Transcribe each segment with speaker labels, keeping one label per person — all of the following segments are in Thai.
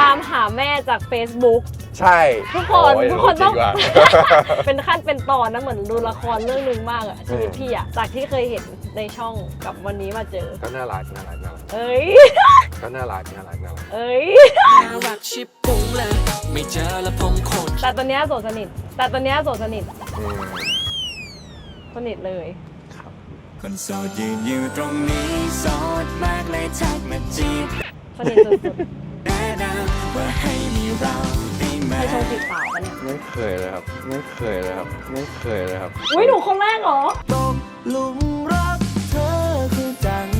Speaker 1: ตามหาแม่จาก Facebook
Speaker 2: ใช่
Speaker 1: ทุกคน
Speaker 2: โย
Speaker 1: ทุกคนต้อง
Speaker 2: จริว่ะ
Speaker 1: เป็นขั้นเป็นตอนนะเหมือนดูละครเรื่องหนึ่งมากอะชีวิต
Speaker 2: อืม
Speaker 1: พี่อะจากที่เคยเห็นในช่องกับวันนี้มาเจอ
Speaker 2: ก็น่ารักน่ารักน่ารัก
Speaker 1: เอ้ย
Speaker 2: ก็น่ารักน่ารักน่ารัก
Speaker 1: เอ้ย
Speaker 3: น่ารักชิบปุ้งเลยไม่เจอแล้วผมโคตร
Speaker 1: แต่ตอนเนี้ยโสดสนิท แต่ตอนเนี้ยโสดสนิท
Speaker 2: อืม
Speaker 1: สนิทเลย
Speaker 3: คนโสดยืนอยู่ตรงนี้โสดมากเลยทักมาจีบ
Speaker 1: สนิทสุด
Speaker 3: แนะนำ ว่าให้มีเราได้ไห
Speaker 1: ๆ
Speaker 3: ม
Speaker 1: เคยชมจีบสาวปะเนี่ย
Speaker 2: ไม่เคยเลยครับ ไม่เคยเลยครับ ไม่เคยเลยครับ
Speaker 1: อุ้ยหนูคนแรกเหรอ
Speaker 3: ตกหลุมรักเธอคือจังจัง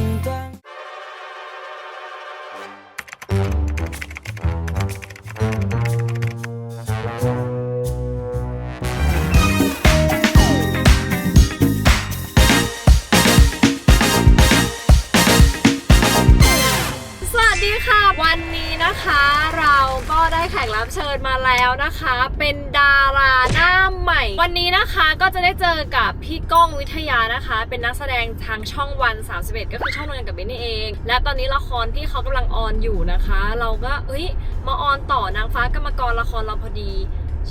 Speaker 1: แขกรับเชิญมาแล้วนะคะ เป็นดาราหน้าใหม่ วันนี้นะคะก็จะได้เจอกับพี่ก้องวิทยานะคะ เป็นนักแสดงทางช่องวัน 31 ก็คือช่องเดียวกันกับเบนนี่เอง และตอนนี้ละครที่เขากำลังออนอยู่นะคะ เราก็เอ้ยมาออนต่อนางฟ้ากรรมกรละครเราพอดี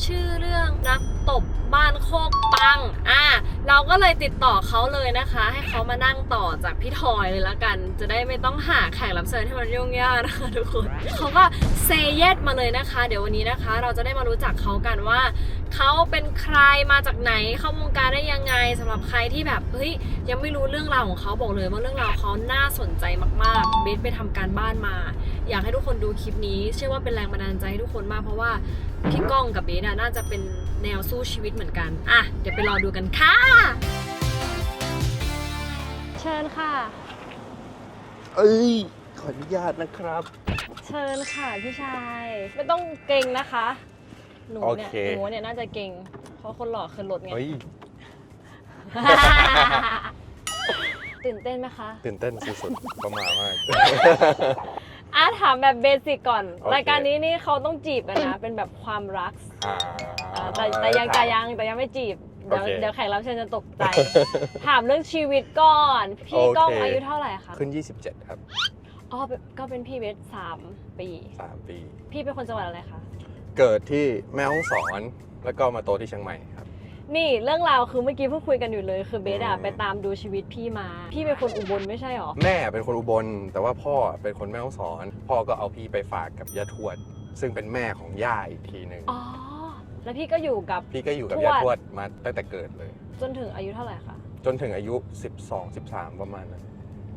Speaker 1: ชื่อเรื่องนักตบ บ้านโคกปัง อะเราก็เลยติดต่อเขาเลยนะคะ ให้เขามานั่งต่อจากพี่ทอยเลยละกัน จะได้ไม่ต้องหาแขกรับเชิญให้มันยุ่งยากนะคะทุกคนเขาก็เซเยสมาเลยนะคะ เดี๋ยววันนี้นะคะ เราจะได้มารู้จักเขากันว่าเขาเป็นใครมาจากไหนเข้าวงการได้ยังไงสำหรับใครที่แบบเฮ้ยยังไม่รู้เรื่องราวของเขาบอกเลยว่าเรื่องราวเขาน่าสนใจมากๆเบสไปทำการบ้านมา อยากให้ทุกคนดูคลิปนี้ เชื่อว่าเป็นแรงบันดาลใจให้ทุกคนมากเพราะว่าพี่ก้องกับเบสน่าจะเป็นแนวสู้ชีวิตเหมือนกัน อะ เดี๋ยวไปรอดูกันค่ะ เชิญค่ะ
Speaker 2: เอ้ย ขออนุญาตนะครับ
Speaker 1: เชิญค่ะพี่ชาย ไม่ต้องเก่งนะคะ หนูเนี่ย
Speaker 2: โอเค
Speaker 1: หนูเนี่ยน่าจะเก่งเพราะคนหล่อขึ้นรถไง
Speaker 2: เฮ้ย
Speaker 1: ตื่นเต้นไหมคะ
Speaker 2: ตื่นเต้นสุดๆ ประมาณมาก
Speaker 1: อะถามแบบเบสิกก่อน
Speaker 2: โอเค
Speaker 1: รายการนี้นี่เขาต้องจีบกันนะ เป็นแบบความรัก
Speaker 2: อ่า
Speaker 1: อ่า แต่แต่ยังแต่ยังแต่ยังไม่จีบ เดี๋ยว
Speaker 2: โอเค
Speaker 1: เดี๋ยวแขกรับเชิญจะตกใจ ถามเรื่องชีวิตก่อน พี่
Speaker 2: โอเค
Speaker 1: ก้องอายุเท่าไหร่คะ
Speaker 2: ขึ้น 27 ครับ
Speaker 1: อ๋อเป็นก็เป็นพี่เวทสามปี
Speaker 2: 3 ปี
Speaker 1: พี่เป็นคนจังหวัดอะไรคะ
Speaker 2: เกิดที่แม่ฮ่องสอน แล้วก็มาโตที่เชียงใหม่ครับ
Speaker 1: นี่เรื่องราวคือเมื่อกี้เพิ่งคุยกันอยู่เลย คือเบสอะ
Speaker 2: อืม
Speaker 1: ไปตามดูชีวิตพี่มา พี่เป็นคนอุบลไม่ใช่หรอ
Speaker 2: แม่เป็นคนอุบล แต่ว่าพ่อเป็นคนแม่ฮ่องสอน พ่อก็เอาพี่ไปฝากกับย่าทวด ซึ่งเป็นแม่ของย่าอีกทีหนึ่ง
Speaker 1: อ๋อ แล้วพี่ก็อยู่กับ
Speaker 2: พี่ก็อยู่กับ
Speaker 1: ทวด
Speaker 2: ย่าทวดมาตั้งแต่เกิดเลย
Speaker 1: จนถึงอายุเท่าไหร่คะ
Speaker 2: จนถึงอายุ 12 13 ประมาณนั้น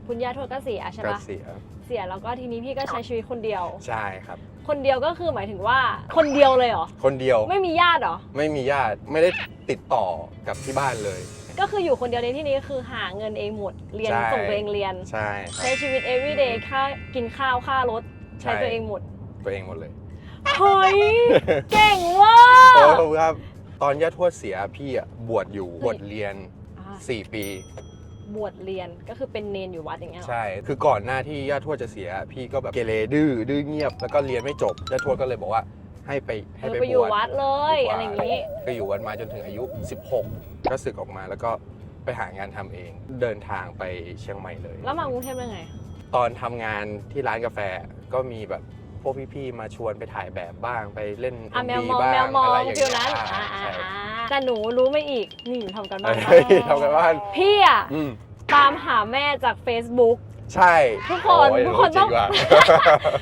Speaker 1: คุณย่าทวดก็เสียใช่
Speaker 2: ก็
Speaker 1: ปะ
Speaker 2: เสีย
Speaker 1: เสียแล้วก็ทีนี้พี่ก็ใช้ชีวิตคนเดียว
Speaker 2: ใช่ครับ
Speaker 1: คนเดียวก็คือหมายถึงว่าคนเดียวเลยเหรอ
Speaker 2: คนเดียว
Speaker 1: ไม่มีญาติเหรอ
Speaker 2: ไม่มีญาติไม่ได้ติดต่อกับที่บ้านเลย
Speaker 1: ก็คืออยู่คนเดียวในที่นี้คือหาเงินเองหมด เรียน
Speaker 2: ใช่
Speaker 1: ส่งตัวเองเรียน
Speaker 2: ใช่ครั
Speaker 1: ใช้
Speaker 2: บ
Speaker 1: ชีวิต everyday ค่ากินข้าวค่ารถ ใช้
Speaker 2: ใช่
Speaker 1: ตัวเองหมด
Speaker 2: ตัวเองหมดเลย
Speaker 1: เฮ้ย เก่งว่ะ
Speaker 2: โอ้ครับ ตอนย่าทวดเสียพี่อะบวชอยู่
Speaker 1: เฮ้ย
Speaker 2: บวชเรียน
Speaker 1: อ่า
Speaker 2: 4ปี
Speaker 1: บวชเรียนก็คือเป็นเนนอยู่วัดอย่างเงี้ยเหรอ
Speaker 2: ใช่ คือก่อนหน้าที่ย่าทวดจะเสีย พี่ก็แบบเกเรดื้อดื้อเงียบ แล้วก็เรียนไม่จบย่าทวดก็เลยบอกว่าให้ไป
Speaker 1: เอ
Speaker 2: ให้
Speaker 1: อ
Speaker 2: ไป
Speaker 1: ไปอบยู่
Speaker 2: วช
Speaker 1: วัดเลย
Speaker 2: ดีกว่า
Speaker 1: อะไรอย่างงี้
Speaker 2: ก็อยู่วัดมาจนถึงอายุ 16 ก็สึกออกมาแล้วก็ไปหางานทำเอง เดินทางไปเชียงใหม่เลย
Speaker 1: แล้วมากรุงเทพได้ไง
Speaker 2: ตอนทำงานที่ร้านกาแฟก็มีแบบพ วกพี่ๆมาชวนไปถ่ายแบบบ้างไปเล่น
Speaker 1: อะแมว
Speaker 2: MV
Speaker 1: มอง
Speaker 2: บ้าง
Speaker 1: แมวมอง
Speaker 2: อะไรอย่าง
Speaker 1: ฟิ
Speaker 2: เงี้
Speaker 1: วยนั้น
Speaker 2: อ่า
Speaker 1: อ่าอ่า
Speaker 2: ใช่
Speaker 1: อ่าแต่หนูรู้ไม่อีก นี่หนูทำกันบ้าน
Speaker 2: เฮ้ยทำกันบ้าน
Speaker 1: พี่อะ
Speaker 2: อืม
Speaker 1: ตามหาแม่จาก Facebook
Speaker 2: ใช่
Speaker 1: ทุกคน
Speaker 2: โย
Speaker 1: ทุกคน
Speaker 2: รู้จริ
Speaker 1: ต้อง
Speaker 2: ว่ะ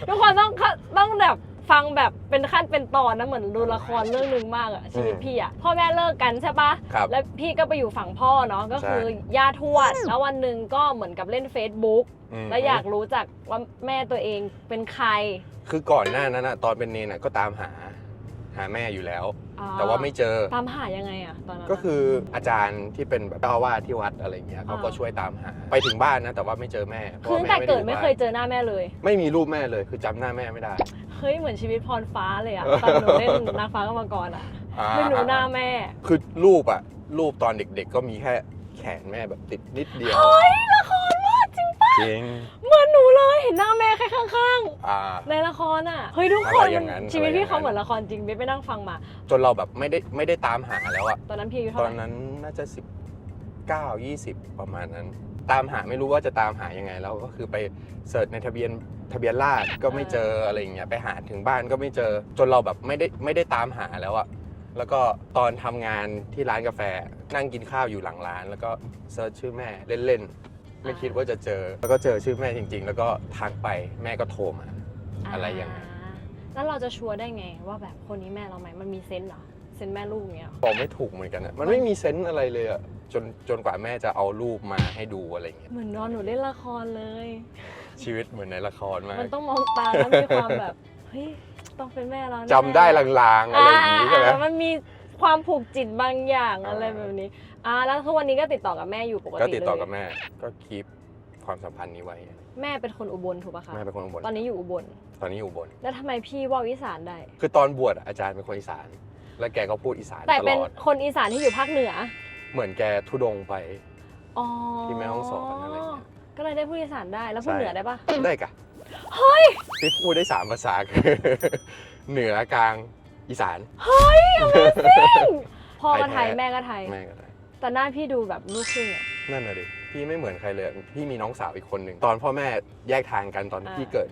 Speaker 1: ทุกคนต้องต้องแบบ ฟังแบบเป็นขั้นเป็นตอนนะเหมือนดูละครเรื่องหนึ่งมากอะชีวิต
Speaker 2: อืม
Speaker 1: พี่อะพ่อแม่เลิกกันใช่ปะ
Speaker 2: ครับ
Speaker 1: แล้วพี่ก็ไปอยู่ฝั่งพ่อเนาะก็คือ
Speaker 2: ใช่
Speaker 1: ย่าทวดแล้ววันหนึ่งก็เหมือนกับเล่น Facebook
Speaker 2: ม
Speaker 1: แล้วอยากรู้จักว่าแม่ตัวเองเป็นใคร
Speaker 2: คือก่อนหน้านั้นอะตอนเป็นเนนอะก็ตามหา หาแม่อยู่แล้ว
Speaker 1: อ่า
Speaker 2: แต่ว่าไม่เจอ
Speaker 1: ตามหายังไงอะตอนนั้น
Speaker 2: ก็คืออาจารย์ที่เป็นแบบเจ้าอาวาสที่วัดอะไรเงี้ยเขาก็ช่วยตามหา ไปถึงบ้านนะ แต่ว่าไม่เจอแม่เพ
Speaker 1: คือ
Speaker 2: ราะ
Speaker 1: ตั้
Speaker 2: ว่าง
Speaker 1: แต่
Speaker 2: แม่
Speaker 1: เกิด
Speaker 2: อ
Speaker 1: ไม่
Speaker 2: บ้าน
Speaker 1: เคยเจอหน้าแม่เลย
Speaker 2: ไม่มีรูปแม่เลย คือจำหน้าแม่ไม่ได้
Speaker 1: เฮ้ยเหมือนชีวิตพรฟ้าเลยอะตอนหนูเล่นนางฟ้ากรรมกรอะ
Speaker 2: อ่า
Speaker 1: ไม่รู้หน้าแม่
Speaker 2: คือรูปอะรูปตอนเด็กๆ ก็มีแค่แขนแม่แบบติดนิดเดียว
Speaker 1: เฮ้ยละครมาก จริงปะ
Speaker 2: จริง
Speaker 1: เหมือนหนูเลยเห็นหน้าแม่แค่ข้างๆ
Speaker 2: อ่า
Speaker 1: ในละครอะเฮ้ยทุกค
Speaker 2: อะ
Speaker 1: น
Speaker 2: ไรอย่างนั้น
Speaker 1: ชีวิต
Speaker 2: อะไรอย่างนั้น
Speaker 1: พี่เขาเหมือนละครจริงเบสไปนั่งฟังมา
Speaker 2: จนเราแบบไม่ได้ไม่ได้ตามหาแล้วอะ
Speaker 1: ตอนนั้นพี่อายุ
Speaker 2: ต
Speaker 1: เท่า
Speaker 2: อ
Speaker 1: ไห
Speaker 2: น
Speaker 1: ร่
Speaker 2: นั้นน่าจะ 19 20 ประมาณนั้น ตามหาไม่รู้ว่าจะตามหายังไงแล้วก็คือไปเสิร์ชในทะเบียนทะเบียนราษฎร์ก็ไม่เจออะไรอย่างเงี้ยไปหาถึงบ้านก็ไม่เจอ จนเราแบบไม่ได้ไม่ได้ตามหาแล้วอะแล้วก็ตอนทำงานที่ร้านกาแฟนั่งกินข้าวอยู่หลังร้าน แล้วก็เซิร์ชชื่อแม่เล่นๆ ไม่คิดว่าจะเจอ แล้วก็เจอชื่อแม่จริง ๆ แล้วก็ทักไปแม่ก็โทรมา อะไรอย่างนั้น
Speaker 1: แล้วเราจะชัวร์ได้ไงว่าแบบคนนี้แม่เราไหมมันมีเซนส์เหรอเซนส์แม่ลูกอย่างเงี้ยเหรอ
Speaker 2: บอกไม่ถูกเหมือนกันนะมันไม่มีเซนส์อะไรเลยอะจนจนกว่าแม่จะเอารูปมาให้ดูอะไรอย่างเงี้ย
Speaker 1: เหมือนนอนหนูเล่นละครเลย
Speaker 2: ชีวิตเหมือนในละครมาก
Speaker 1: มันต้องมองตาแล้วมีความแบบเฮ้ยต้องเป็นแม่เราแน่
Speaker 2: จำได้ลางๆอะไรอย่างนี้ใช่ไหม
Speaker 1: อ่ามันมี ความผูกจิตบางอย่าง
Speaker 2: อ่า
Speaker 1: อะไรแบบนี้อ่าแล้วทุกวันนี้ก็ติดต่อกับแม่อยู่ปกติ
Speaker 2: ก็ติดต่อ
Speaker 1: เลย
Speaker 2: กับแม่ ก็คีปความสัมพันธ์นี้ไว้
Speaker 1: แม่เป็นคนอุบลถูกปะคะ
Speaker 2: แม่เป็นคนอุบล
Speaker 1: ตอนนี้อยู่อุบล
Speaker 2: ตอนนี้อยู่อุบล
Speaker 1: แล้วทำไมพี่ว่าอีสานได้
Speaker 2: คือตอนบวชอะอาจารย์เป็นคนอีสาน แล้วแกก็พูดอีสาน
Speaker 1: แต่
Speaker 2: ต
Speaker 1: เป็
Speaker 2: ล
Speaker 1: น
Speaker 2: อด
Speaker 1: คนอีสานที่อยู่ภาคเหนือ
Speaker 2: เหมือนแกทุดงไป
Speaker 1: อ๋อ
Speaker 2: ที่แม่ฮ่องสอนอะไรอย่างเงี้ย
Speaker 1: ก็เลยได้พูดอีสานได้แล้วพูด
Speaker 2: ใช่
Speaker 1: เหนือได้ปะ
Speaker 2: ได้กะเฮ้ยที่พูดได้สามภาษาคือ เหนือกลาง อีสาน
Speaker 1: พ่อก็ไทย
Speaker 2: ไทยแท้
Speaker 1: แม่ก็ไทย
Speaker 2: แม่ก็ได้
Speaker 1: แต่หน้าพี่ดูแบบลูกครึ่งอะ
Speaker 2: นั่นน่ะดิ พี่ไม่เหมือนใครเลย พี่มีน้องสาวอีกคนหนึ่ง ตอนพ่อแม่แยกทางกันตอนที่
Speaker 1: อ่า
Speaker 2: พี่เกิด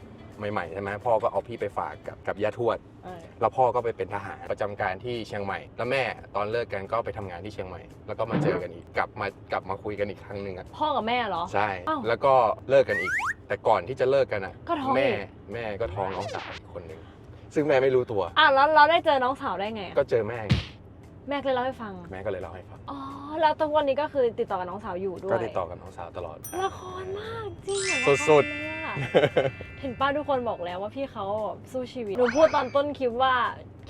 Speaker 2: ใหม่ๆใช่ไหมพ่อก็เอาพี่ไปฝากกับกับย่าทวด
Speaker 1: เออ
Speaker 2: แล้วพ่อก็ไปเป็นทหารประจำการที่เชียงใหม่ แล้วแม่ตอนเลิกกันก็ไปทำงานที่เชียงใหม่ แล้วก็มาเจอกันอีก กลับมากลับมาคุยกันอีกครั้งหนึ่งอะ
Speaker 1: พ่อกับแม่เหรอ
Speaker 2: ใช่
Speaker 1: อ้าว
Speaker 2: แล้วก็เลิกกันอีก แต่ก่อนที่จะเลิกกันอะ
Speaker 1: ก็ท้อง
Speaker 2: แม่
Speaker 1: อีก
Speaker 2: แม่ก็ท้องน้องสาวอีกคนหนึ่ง ซึ่งแม่ไม่รู้ตัว
Speaker 1: อะแล้วเราได้เจอน้องสาวได้ไงอะ
Speaker 2: ก็เจอแม่
Speaker 1: แม่ก็เลยเล่าให้ฟัง
Speaker 2: แม่ก็เลยเล่าให้ฟัง
Speaker 1: อ๋อ แล้วทุกวันนี้ก็คือติดต่อกับน้องสาวอยู่ด้วย
Speaker 2: ก็ติดต่อกับน้องสาวตลอด
Speaker 1: ละครมากจริงเหรอ
Speaker 2: สุด
Speaker 1: ๆเห็นป้าทุกคนบอกแล้วว่าพี่เขาสู้ชีวิต หนูพูดตอนต้นคลิปว่า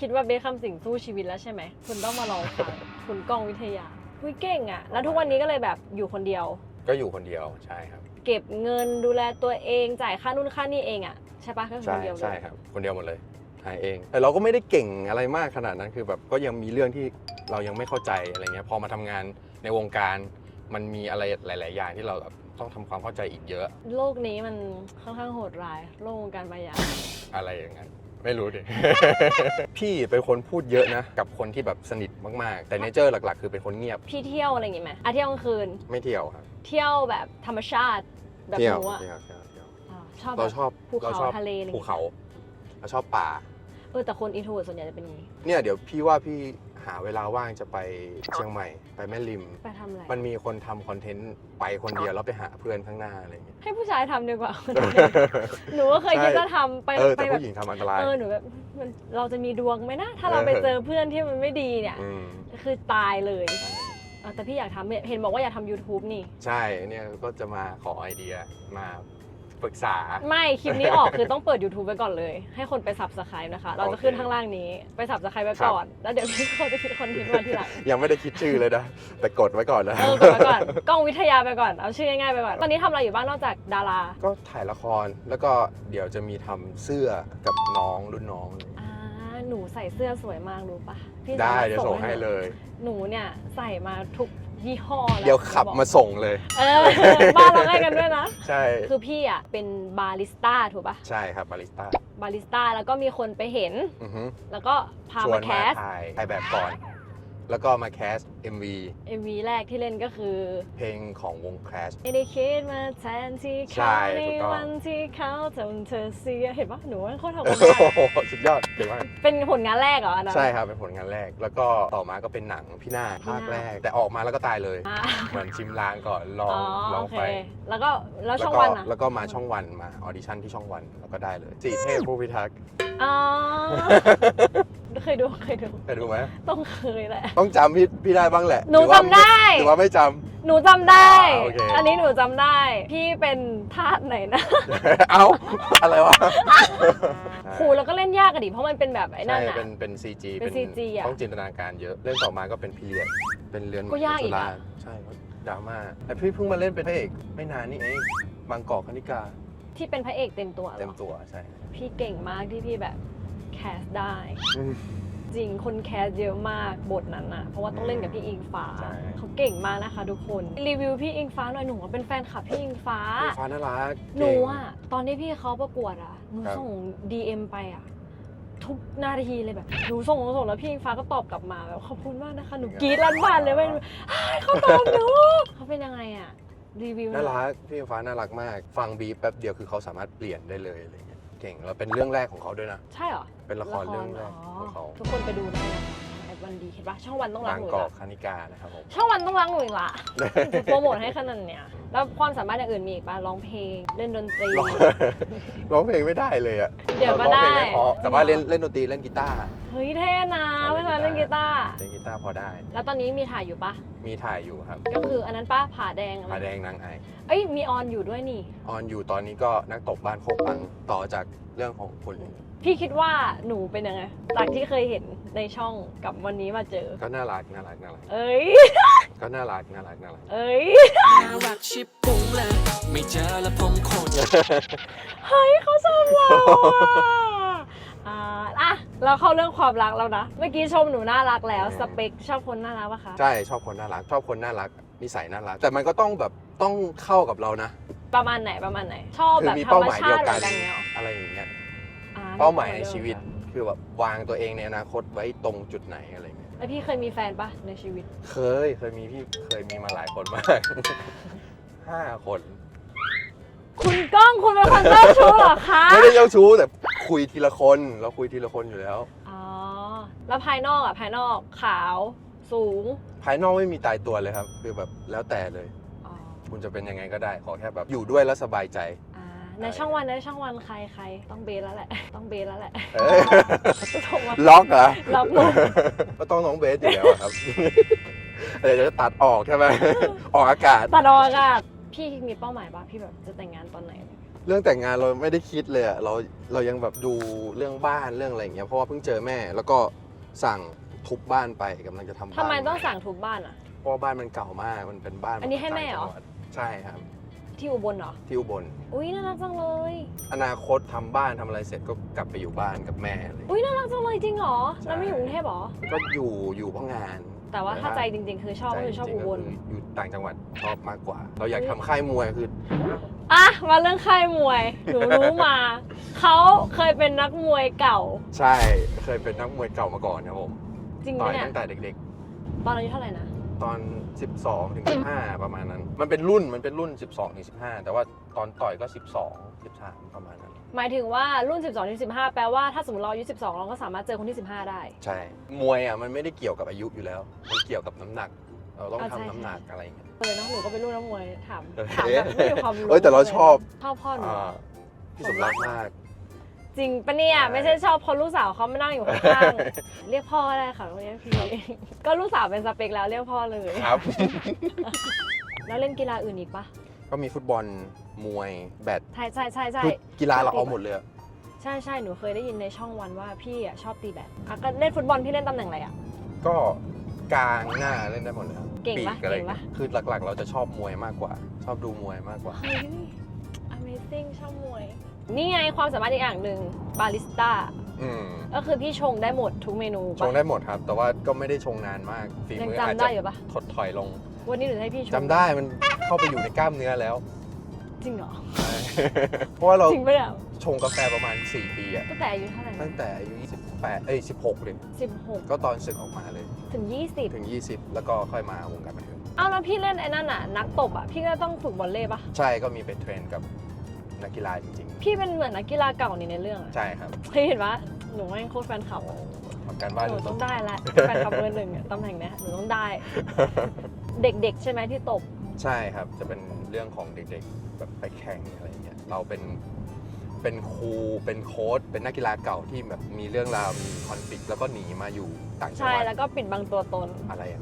Speaker 1: คิดว่าเบคคำสิงสู้ชีวิตแล้วใช่ไหม คุณต้องมาลองฟัง คุณก้องวิทยาคุยเก่งอะแล้วทุกวันนี้ก็เลยแบบอยู่คนเดียว
Speaker 2: ก็อยู่คนเดียวใช่ครับ
Speaker 1: เก็บเงินดูแลตัวเองจ่ายค่านู่นค่านี่เองอะใช่ปะก็คือ
Speaker 2: ใช่
Speaker 1: คนเดียวเลย
Speaker 2: ใช่ครับ คนเดียวหมดเลย หาเอง แต่เราก็ไม่ได้เก่งอะไรมากขนาดนั้นคือแบบก็ยังมีเรื่องที่เรายังไม่เข้าใจอะไรเงี้ยพอมาทำงานในวงการมันมีอะไรหลาย ๆ อย่างที่เราแบบต้องทำความเข้าใจอีกเยอะ
Speaker 1: โลกนี้มันค่อนข้างโหดร้าย โลกวงการมายา
Speaker 2: อะไรอย่างนั้นไม่รู้ดิ พี่เป็นคนพูดเยอะนะ กับคนที่แบบสนิทมาก ๆ แต่เนเจอร์หลัก ๆ คือเป็นคนเงียบ
Speaker 1: พี่เที่ยวอะไรอย่างงี้ไหมอะเที่ยวกลางคืน
Speaker 2: ไม่เที่ยวครับ
Speaker 1: เที่ยวแบบธรรมชาติแบบ
Speaker 2: เที่
Speaker 1: ห
Speaker 2: ยว
Speaker 1: นูอะ
Speaker 2: เที่ยวเที่ยวเที่ยว
Speaker 1: อ่าชอบ
Speaker 2: เรา
Speaker 1: แบบ
Speaker 2: ชอบ
Speaker 1: ภูเขา
Speaker 2: เราชอบ
Speaker 1: ทะเลอะไรอย่าง
Speaker 2: ภู
Speaker 1: งี้
Speaker 2: เขาเราชอบป่า
Speaker 1: เออแต่คนอินโทรส่วนใหญ่จะเป็นอย่างนี้
Speaker 2: เนี่ยเดี๋ยวพี่ว่าพี่หาเวลาว่างจะไปเชียงใหม่ไปแม่ริม
Speaker 1: ไปทำอะไร
Speaker 2: มันมีคนทำคอนเทนต์ไปคนเดียวแล้วไปหาเพื่อนข้างหน้าอะไรอย่างเงี้ย
Speaker 1: ให้ผู้ชายทำดีกว่า หนูก็เคยคิดจะทำไป
Speaker 2: เออ
Speaker 1: ไป
Speaker 2: แต่
Speaker 1: แบบ
Speaker 2: ผู้หญิงทำอันตราย
Speaker 1: เออหนูแบบมันเราจะมีดวงไหมนะถ้าเราไปเจอเพื่อนที่มันไม่ดีเนี่ย
Speaker 2: ม
Speaker 1: คือตายเลยเออแต่พี่อยากทำเห็นบอกว่าอยากทำ YouTube นี่
Speaker 2: ใช่เนี่ยก็จะมาขอไอเดียมา ปรึกษา
Speaker 1: ไม่คลิปนี้ออกคือต้องเปิด YouTube ไว้ก่อนเลย ให้คนไป subscribe นะคะ เราจะขึ้น
Speaker 2: โอเค
Speaker 1: ข้างล่างนี้ไป subscribe ไว้
Speaker 2: ครับ
Speaker 1: ก่อน แล้วเดี๋ยวพี่เขาจะคิดคอนเทนต์มาทีหลัง
Speaker 2: ยังไม่ได้คิดชื่อเลยนะ แต่กดไว้ก่อนนะ
Speaker 1: เออกดไว้ก่อนกล้องวิทยาไปก่อนเอาชื่อง่ายๆไปก่อนตอนนี้ทำอะไรอยู่บ้างนอกจากดารา
Speaker 2: ก็ถ่ายละครแล้วก็เดี๋ยวจะมีทำเสื้อกับน้องรุ่นน้อง
Speaker 1: อ่าหนูใส่เสื้อสวยมากรู้ปะพี่
Speaker 2: ได้
Speaker 1: สามารถ
Speaker 2: เดี๋ยวส่งให้
Speaker 1: หนู
Speaker 2: เลย
Speaker 1: หนูเนี่ยใส่มาทุก ยี่ห้อแล้ว
Speaker 2: เดี๋ยวขับมาส่งเลย
Speaker 1: เออบ้านเราใกล้กันด้วยนะ
Speaker 2: ใช่
Speaker 1: คือพี่อะเป็นบาริสต้าถูกปะ
Speaker 2: ใช่ครับบาริสต้า
Speaker 1: บาริสต้าแล้วก็มีคนไปเห็น
Speaker 2: อือฮึ
Speaker 1: แล้วก็พา
Speaker 2: ชว
Speaker 1: มานแค
Speaker 2: มา
Speaker 1: ส
Speaker 2: ถ่ายถ่ายแบบก่อน แล้วก็มาแคส MV
Speaker 1: MV แรกที่เล่นก็คือ
Speaker 2: เพลงของวง Crash
Speaker 1: ไม่ได้คิดมาแทนที่
Speaker 2: ใช่
Speaker 1: เขาใน
Speaker 2: ถูกต้อง
Speaker 1: วันที่เขาจนเธอเสียเห็นปะหนูว่าโคตรทำ
Speaker 2: โอ้
Speaker 1: กันได้
Speaker 2: โหสุดยอดเก่งมาก
Speaker 1: เป็นผลงานแรกเหรออันนั้น
Speaker 2: ใช่ครับเป็นผลงานแรก แล้วก็ต่อมาก็เป็นหนังพี่นาค
Speaker 1: พี่นาค
Speaker 2: ภาคแรก แต่ออกมาแล้วก็ตายเลย
Speaker 1: อ่า
Speaker 2: เหมือนชิมลางก่อนลอง
Speaker 1: อ๋อ
Speaker 2: ลอง
Speaker 1: โอเค
Speaker 2: ไป
Speaker 1: แล้วก็แล้วช่อง
Speaker 2: ก็
Speaker 1: วันอะ
Speaker 2: แล้วก็มาช่องวันมาออดิชั่นที่ช่องวันแล้วก็ได้เลย สีเทพผู้พิทักษ์
Speaker 1: อ๋อ เคยดูเคยดู
Speaker 2: เคยดูไหม
Speaker 1: ต้องเคยแหละ
Speaker 2: ต้องจำพี่พี่ได้บ้างแหละ
Speaker 1: หนู
Speaker 2: รือว่า
Speaker 1: จำได้
Speaker 2: หรือว่าไม่จ
Speaker 1: หนูจำได้
Speaker 2: อ่าโอเค
Speaker 1: อันนี้หนูจำได้ พี่เป็นทาสไหนนะำ
Speaker 2: เอ้า อะไรวะ
Speaker 1: ครูแล้วก็เล่นยากอะดิเพราะมันเป็นแบบไอ้นั่
Speaker 2: ใช่
Speaker 1: นอะ
Speaker 2: เป็นเป็นซีจี
Speaker 1: เป็น CG อะ
Speaker 2: ต้องจินตนาการเยอะ เรื่องต่อมาก็เป็นพีเรียดเป็นเรือน
Speaker 1: ก็ยากอีกอะ
Speaker 2: จุฬใช่ครับดราม่าแต่พี่เพิ่งมาเล่นเป็นพระเอกไม่นานนี่เองบางกอกคณิกา
Speaker 1: ที่เป็นพระเอกเต็มตัวเหร
Speaker 2: เต็ม
Speaker 1: อ
Speaker 2: ตัวใช่
Speaker 1: พี่เก่งมากที่พี่แบบ แคสได้
Speaker 2: อืม
Speaker 1: จริงคนแคสเยอะมากบทนั้นอะเพราะว่าต้องเล่นกับพี่อิงฟ้า
Speaker 2: ใช่
Speaker 1: เขาเก่งมากนะคะทุกคนรีวิวพี่อิงฟ้าหน่อยหนูว่าเป็นแฟนคลับพี่อิงฟ้า
Speaker 2: พี่ฟ้าน่ารัก
Speaker 1: หนู
Speaker 2: เก่ง
Speaker 1: อะตอนที่พี่เขาประกวดอะหนู
Speaker 2: ครับ
Speaker 1: ส่ง DM ไปอะทุกนาทีเลยแบบหนูส่งส่งแล้วพี่อิงฟ้าก็ตอบกลับมาแบบขอบคุณมากนะคะหนูกรี๊ดลั่นบ้านเลยไม่รู้อ้ายเขาตอบหนูเขาเป็นยังไงอะรีวิว
Speaker 2: น่ารักพี่อิงฟ้าน่ารักมาก ฟังบีบแป๊บเดียวคือเขาสามารถเปลี่ยนได้เลยอะไรเงี้ย เก่งแล้วเป็นเรื่องแรกของเขาด้วยนะ
Speaker 1: ใช่เหรอ
Speaker 2: เป็นละครเรื่องแรกของเขา
Speaker 1: ทุกคนไปดูได้นะแอป วันดีเห็นปะช่องวันต้องรั
Speaker 2: บากง
Speaker 1: หนู
Speaker 2: ก
Speaker 1: อี
Speaker 2: อก
Speaker 1: ก
Speaker 2: คณิกานะครับผม
Speaker 1: ละช่องวันต้องรักหนูอีกละจะโปรโมทให้ขนาดเนี้ยแล้วความสามารถอย่างอื่นมีอีกปะร้องเพลงเล่นดนตรี
Speaker 2: ร้องร้องเพลงไม่ได้เลยอะ
Speaker 1: เดี๋ยวก็
Speaker 2: ร้องเพลง
Speaker 1: ได้
Speaker 2: ไม่เพราะแต่ว่าเล่นเล่นดนตรีเล่นกีตาร์
Speaker 1: เฮ้ยเท่นะ
Speaker 2: เล่
Speaker 1: ไม่
Speaker 2: น
Speaker 1: เคย
Speaker 2: กีตาร์
Speaker 1: เล่นกีตาร์
Speaker 2: เล่นกีตาร์พอได้
Speaker 1: แล้วตอนนี้มีถ่ายอยู่ปะ
Speaker 2: มีถ่ายอยู่ครับ
Speaker 1: ก็คืออันนั้นปะผาแดงอะไร
Speaker 2: ผาแดงนางไอ
Speaker 1: เอ้ยมีออนอยู่ด้วยนี่
Speaker 2: ออนอยู่ตอนนี้ก็นักตบบ้านโคกปังต่อจากเรื่องของคุณ
Speaker 1: พี่คิดว่าหนูเป็นยังไง จากที่เคยเห็นในช่องกับวันนี้มาเจอ
Speaker 2: ก็น่ารักน่ารักน่ารัก
Speaker 1: เอ้ย
Speaker 2: ก็น่ารักน่ารักน่ารัก
Speaker 1: เอ้ย
Speaker 3: น่ารักชิบปุ้งเลยไม่เจอแล้วผมโคตร
Speaker 1: เฮ้ยเขาชมเราอะอ่าอะเราเข้าเรื่องความรักแล้วนะ เมื่อกี้ชมหนูน่ารักแล้ว สเปคชอบคนน่ารักปะคะ
Speaker 2: ใช่ชอบคนน่ารักชอบคนน่ารักนิสัยน่ารักแต่มันก็ต้องแบบต้องเข้ากับเรานะ
Speaker 1: ประมาณไหนประมาณไหน ชอบ
Speaker 2: คื
Speaker 1: แบ
Speaker 2: อบมี
Speaker 1: ธร
Speaker 2: เป้ารห
Speaker 1: ม
Speaker 2: มาย
Speaker 1: ชา
Speaker 2: เดียว
Speaker 1: ติห
Speaker 2: กั
Speaker 1: รื
Speaker 2: น
Speaker 1: อกันเนี้ย
Speaker 2: อะไรอย่างเงี้ย
Speaker 1: อ่
Speaker 2: เป้าหมายในชีวิตคือแบบวางตัวเองในอนาคตไว้ตรงจุดไหนอะไรเงี้ย
Speaker 1: แล้วพี่เคยมีแฟนปะในชีวิต
Speaker 2: เคยเคยมีพี่เคยมีมาหลายคนมาก ห้าคน
Speaker 1: คุณก้องคุณเป็นคนเจ้าชู้เหรอคะ
Speaker 2: ไม่ได้เจ้าชู้แต่คุยทีละคนเราคุยทีละคนอยู่แล้ว
Speaker 1: อ๋อแล้วภายนอกอะภายนอกขาวสูง
Speaker 2: ภายนอกไม่มีตายตัวเลยครับ คือแบบแล้วแต่เลย
Speaker 1: อ๋อ
Speaker 2: คุณจะเป็นยังไงก็ได้ ขอแค่แบบอยู่ด้วยแล้วสบายใจ
Speaker 1: อ่า ในช่องวันในช่องวันใครใครต้องเบสแล้วแหละ ต้องเบสแล้วแหละ
Speaker 2: เอ้ย
Speaker 1: โทรมา
Speaker 2: ล็อกเหรอ
Speaker 1: ล็อกหมด
Speaker 2: ก็ต้องน้องเบสอยู่แล้วอะครับ เดี๋ยวจะตัดออกใช่ไหม ออกอากาศ
Speaker 1: ตัดออกอากาศพี่มีเป้าหมายปะพี่แบบจะแต่งงานตอนไหน
Speaker 2: เรื่องแต่งงานเราไม่ได้คิดเลยอะเราเรายังแบบดูเรื่องบ้านเรื่องอะไรอย่างเงี้ยเพราะว่าเพิ่งเจอแม่ แล้วก็สั่งทุบบ้านไปกำลังจะทำบ้าน
Speaker 1: ทำไมต้องสั่งทุบบ้านอะ
Speaker 2: เพราะว่าบ้านมันเก่ามากมันเป็นบ้าน
Speaker 1: อันนี้ให้แม่เหรอ
Speaker 2: ต่างจังวัดใช่ครับ
Speaker 1: ที่อุบลเหรอ
Speaker 2: ที่อุบล
Speaker 1: อุ้ยน่ารักจังเลย
Speaker 2: อนาคตทำบ้านทำอะไรเสร็จก็กลับไปอยู่บ้านกับแม่เลย
Speaker 1: อุ้ยน่ารักจังเลยจริงเหรอ
Speaker 2: ใช่
Speaker 1: แล้วไม่อยู่กรุงเทพเหรอ
Speaker 2: ก็อยู่อยู่เพราะงาน
Speaker 1: แต่ว่าถ้าใจจริง ๆ คือชอบก็คือชอบ
Speaker 2: ใจจ
Speaker 1: อุ
Speaker 2: ริงๆ
Speaker 1: บล
Speaker 2: ก็คืออยู่ต่างจังหวัดชอบมากกว่า เราอยากทำค่ายมวยคือ
Speaker 1: อะ มาเรื่องค่ายมวย หนูรู้มา เขาเคยเป็นนักมวยเก่า
Speaker 2: ใช่เคยเป็นนักมวยเก่ามาก่อนครับผม
Speaker 1: จริง
Speaker 2: ต่
Speaker 1: ปะ
Speaker 2: อย
Speaker 1: เนี่ย
Speaker 2: ตั้งแต่เด็ก
Speaker 1: ตอนอายุเท่าไหร่นะ
Speaker 2: ๆ ตอน 12ถึง15 ประมาณนั้น มันเป็นรุ่นมันเป็นรุ่น 12ถึง15 แต่ว่าตอนต่อยก็ 12 13 ประมาณนั้น
Speaker 1: หมายถึงว่ารุ่น 12ถึง15 แปลว่าถ้าสมมติเราอายุ 12 เราก็สามารถเจอคนที่ 15 ได้
Speaker 2: ใช่ มวยอะมันไม่ได้เกี่ยวกับอายุอยู่แล้ว มันเกี่ยวกับน้ำหนัก เราต้อง
Speaker 1: อ่าใช่
Speaker 2: ทำน้ำหนักอะไรอย่างเงี้ย
Speaker 1: เลยเนาะหนูก็เป็นรุ่นนักมวยถาม
Speaker 2: เออ
Speaker 1: ถามแบบไม่มีความรู้
Speaker 2: เอ้ยแต่เราชอบ
Speaker 1: ชอบพ่อหนู
Speaker 2: อ่าพี่สมรักมาก
Speaker 1: จริงปะเนี่ย
Speaker 2: ใช่
Speaker 1: ไม่ใช่ชอบเพราะลูกสาวเขาไม่นั่งอยู่ข้างๆเรียกพ่อก็ได้ค่ะเรียกพี่ก็ลูกสาวเป็นสเปคแล้วเรียกพ่อเลย
Speaker 2: ครับ
Speaker 1: แล้วเล่นกีฬาอื่นอีกปะ
Speaker 2: ก็มีฟุตบอลมวยแบด
Speaker 1: ใช่ใช่ใช่ใช่
Speaker 2: คือกีฬาเราเอาหมดเลยอะ
Speaker 1: ใช่ใช่หนูเคยได้ยินในช่องวันว่าพี่อะชอบตีแบดอะก็เล่นฟุตบอลพี่เล่นตำแหน่งอะไรอะ
Speaker 2: ก็กลางหน้าเล่นได้หมดเลยครับ
Speaker 1: เก่งปะ
Speaker 2: ปีอะไร
Speaker 1: เก่งปะ
Speaker 2: คือหลักๆ เราจะชอบมวยมากกว่า ชอบดูมวยมากกว่า
Speaker 1: เฮ้ย Amazing ชอบมวย นี่ไงความสามารถอีกอย่างหนึ่งบาริสต้า
Speaker 2: อืม
Speaker 1: ก็คือพี่ชงได้หมดทุกเมนู
Speaker 2: ช
Speaker 1: ปะ
Speaker 2: งได้หมดครับ แต่ว่าก็ไม่ได้ชงนานมากฝี
Speaker 1: ยัง
Speaker 2: มือ
Speaker 1: จำ
Speaker 2: อาจ
Speaker 1: ได้
Speaker 2: จะ
Speaker 1: อยู่ปะ
Speaker 2: ถดถอยลง
Speaker 1: วันนี้หนูจะให้พี่ชง
Speaker 2: จำได้มันเข้าไปอยู่ในกล้ามเนื้อแล้ว
Speaker 1: จริงเหรอ
Speaker 2: ใช่เพราะว่าเรา
Speaker 1: จริงปะเนี่ย
Speaker 2: ชงกาแฟประมาณ 4 ปีอะ
Speaker 1: ตั้งแต่อายุเท่าไหร่
Speaker 2: ตั้งแต่อายุ28เอ้ย16เลย
Speaker 1: สิบหก
Speaker 2: ก็ตอนศึกออกมาเลย
Speaker 1: ถึงยี่สิบ
Speaker 2: ถึง 20 แล้วก็ค่อยมาวงการบันเทิง
Speaker 1: เอาแล้วพี่เล่นไอ้นั่นน่ะนักตบอะพี่ก็ต้องฝึกบอลเล่ปะ
Speaker 2: ใช่ก็มีไปเทรนกับ นักกีฬาจริง
Speaker 1: พี่เป็นเหมือนนักกีฬาเก่านี่ในเรื่องอะ
Speaker 2: ๆ ใช่ครับ
Speaker 1: เคยเห็นปะหนูแม่งโคตรแฟนคลับอะ
Speaker 2: ทำการบ้าน
Speaker 1: หนู
Speaker 2: จน
Speaker 1: ต้องได้ละแฟนคลับเบอร์หนึ่งอะตำแหน่งเนี้ยหนูต้องได้ เด็กๆ ใช่ไหมที่ตบ
Speaker 2: ใช่ครับ จะเป็นเรื่องของเด็กๆแบบไปแข่งอะไรอย่างเงี้ยเราเป็นเป็นครูเป็นโค้ชเป็นนักกีฬาเก่าที่แบบมีเรื่องราวมีคอนฟ lict แล้วก็หนีมาอยู่ต่างจัง
Speaker 1: ใช่
Speaker 2: หวัด
Speaker 1: แล้วก็ปิดบังตัวตน
Speaker 2: อะไรอะ